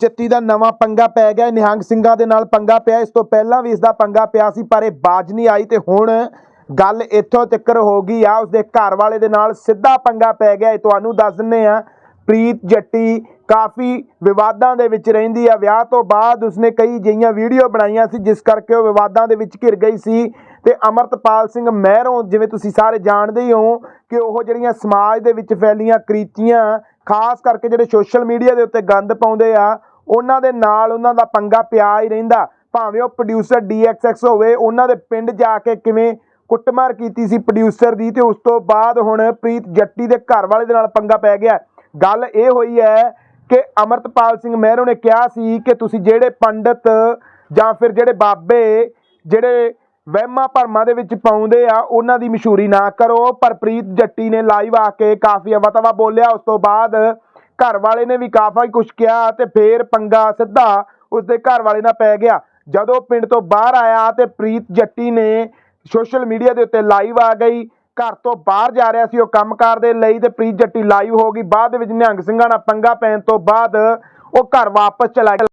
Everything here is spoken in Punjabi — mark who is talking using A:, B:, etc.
A: ਜੱਤੀ ਦਾ ਨਵਾਂ ਪੰਗਾ ਪੈ ਗਿਆ ਨਿਹੰਗ ਸਿੰਘਾਂ ਦੇ ਨਾਲ ਪੰਗਾ ਪਿਆ। ਇਸ ਤੋਂ ਪਹਿਲਾਂ ਵੀ ਇਸ ਦਾ ਪੰਗਾ ਪਿਆ ਸੀ, ਪਰ ਇਹ ਬਾਜ ਨਹੀਂ ਆਈ ਤੇ ਹੁਣ ਗੱਲ ਇੱਥੋਂ ਤੱਕਰ ਹੋ ਗਈ ਆ। ਉਸਦੇ ਘਰ ਵਾਲੇ ਦੇ ਨਾਲ ਸਿੱਧਾ ਪੰਗਾ ਪੈ ਗਿਆ ਇਹ ਤੁਹਾਨੂੰ ਦੱਸ ਦਿੰਨੇ ਆ ਪ੍ਰੀਤ ਜੱਟੀ ਕਾਫੀ ਵਿਵਾਦਾਂ ਦੇ ਵਿੱਚ ਰਹਿੰਦੀ ਆ। ਵਿਆਹ ਤੋਂ ਬਾਅਦ ਉਸਨੇ ਕਈ ਜਿਹੀਆਂ ਵੀਡੀਓ ਬਣਾਈਆਂ ਸੀ, ਜਿਸ ਕਰਕੇ ਉਹ ਵਿਵਾਦਾਂ ਦੇ ਵਿੱਚ ਘਿਰ ਗਈ ਸੀ। ਤੇ ਅਮਰਤਪਾਲ ਸਿੰਘ ਮਹਿਰੋਂ, ਜਿਵੇਂ ਤੁਸੀਂ ਸਾਰੇ ਜਾਣਦੇ ਹੀ ਹੋ ਕਿ ਉਹ ਜਿਹੜੀਆਂ ਸਮਾਜ ਦੇ ਵਿੱਚ ਫੈਲੀਆਂ ਕ੍ਰੀਤੀਆਂ, ਖਾਸ ਕਰਕੇ ਜਿਹੜੇ ਸੋਸ਼ਲ ਮੀਡੀਆ ਦੇ ਉੱਤੇ ਗੰਦ ਪਾਉਂਦੇ ਆ ਉਹਨਾਂ ਦੇ ਨਾਲ ਉਹਨਾਂ ਦਾ ਪੰਗਾ ਪਿਆ ਹੀ ਰਹਿੰਦਾ। ਭਾਵੇਂ ਉਹ ਪ੍ਰੋਡਿਊਸਰ DXX ਹੋਵੇ, ਉਹਨਾਂ ਦੇ ਪਿੰਡ ਜਾ ਕੇ ਕਿਵੇਂ ਕੁੱਟਮਾਰ ਕੀਤੀ ਸੀ ਪ੍ਰੋਡਿਊਸਰ ਦੀ ਤੇ ਉਸ ਤੋਂ ਬਾਅਦ ਹੁਣ ਪ੍ਰੀਤ ਜੱਟੀ ਦੇ ਘਰ ਵਾਲੇ ਦੇ ਨਾਲ ਪੰਗਾ ਪੈ ਗਿਆ। ਗੱਲ ਇਹ ਹੋਈ ਹੈ ਕਿ ਅਮਰਤਪਾਲ ਸਿੰਘ ਮਹਿਰੋ ਨੇ ਕਿਹਾ ਸੀ ਕਿ ਤੁਸੀਂ ਜਿਹੜੇ ਪੰਡਤ ਜਾਂ ਫਿਰ ਜਿਹੜੇ ਬਾਬੇ, ਜਿਹੜੇ ਵਹਿਮਾਂ ਭਰਮਾਂ ਦੇ ਵਿੱਚ ਪਾਉਂਦੇ ਆ, ਉਹਨਾਂ ਦੀ ਮਸ਼ਹੂਰੀ ਨਾ ਕਰੋ। ਪਰ ਪ੍ਰੀਤ ਜੱਟੀ ਨੇ ਲਾਈਵ ਆ ਕੇ ਕਾਫੀ ਅਵਤਵਾ ਬੋਲਿਆ। ਉਸ ਤੋਂ ਬਾਅਦ ਘਰ ਵਾਲੇ ਨੇ ਵੀ ਕਾਫੀ ਕੁਝ ਕਿਹਾ ਤੇ ਫੇਰ ਪੰਗਾ ਸਿੱਧਾ ਉਸਦੇ ਘਰ ਵਾਲੇ ਨਾਲ ਪੈ ਗਿਆ। ਜਦੋਂ ਪਿੰਡ ਤੋਂ ਬਾਹਰ ਆਇਆ ਤੇ ਪ੍ਰੀਤ ਜੱਟੀ ਨੇ ਸੋਸ਼ਲ ਮੀਡੀਆ ਦੇ ਉੱਤੇ ਲਾਈਵ ਆ ਗਈ। ਘਰ ਤੋਂ ਬਾਹਰ ਜਾ ਰਿਹਾ ਸੀ ਉਹ ਕੰਮਕਾਰ ਦੇ ਲਈ ਤੇ ਪ੍ਰੀਤ ਜੱਟੀ ਲਾਈਵ ਹੋ ਗਈ। ਬਾਅਦ ਵਿੱਚ ਨਿਹੰਗ ਸਿੰਘਾਂ ਨਾਲ ਪੰਗਾ ਪੈਣ ਤੋਂ ਬਾਅਦ ਉਹ ਘਰ ਵਾਪਸ ਚਲਾ ਗਿਆ।